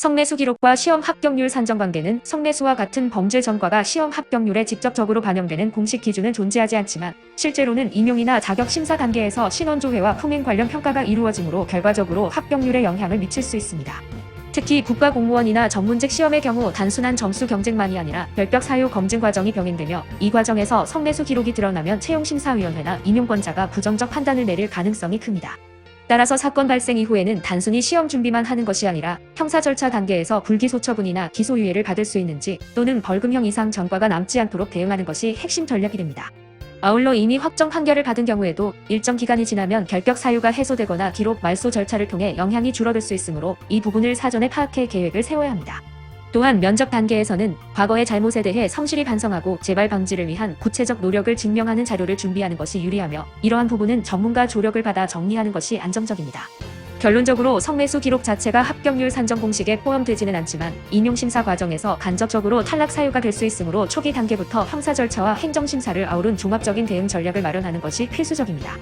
성매수 기록과 시험 합격률 산정 관계는 성매수와 같은 범죄 전과가 시험 합격률에 직접적으로 반영되는 공식 기준은 존재하지 않지만 실제로는 임용이나 자격 심사 단계에서 신원조회와 품행 관련 평가가 이루어지므로 결과적으로 합격률에 영향을 미칠 수 있습니다. 특히 국가공무원이나 전문직 시험의 경우 단순한 점수 경쟁만이 아니라 별벽 사유 검증 과정이 병행되며 이 과정에서 성매수 기록이 드러나면 채용심사위원회나 임용권자가 부정적 판단을 내릴 가능성이 큽니다. 따라서 사건 발생 이후에는 단순히 시험 준비만 하는 것이 아니라 형사 절차 단계에서 불기소 처분이나 기소유예를 받을 수 있는지 또는 벌금형 이상 전과가 남지 않도록 대응하는 것이 핵심 전략이 됩니다. 아울러 이미 확정 판결을 받은 경우에도 일정 기간이 지나면 결격 사유가 해소되거나 기록 말소 절차를 통해 영향이 줄어들 수 있으므로 이 부분을 사전에 파악해 계획을 세워야 합니다. 또한 면접 단계에서는 과거의 잘못에 대해 성실히 반성하고 재발 방지를 위한 구체적 노력을 증명하는 자료를 준비하는 것이 유리하며 이러한 부분은 전문가 조력을 받아 정리하는 것이 안정적입니다. 결론적으로 성매수 기록 자체가 합격률 산정 공식에 포함되지는 않지만 임용심사 과정에서 간접적으로 탈락 사유가 될 수 있으므로 초기 단계부터 형사 절차와 행정 심사를 아우른 종합적인 대응 전략을 마련하는 것이 필수적입니다.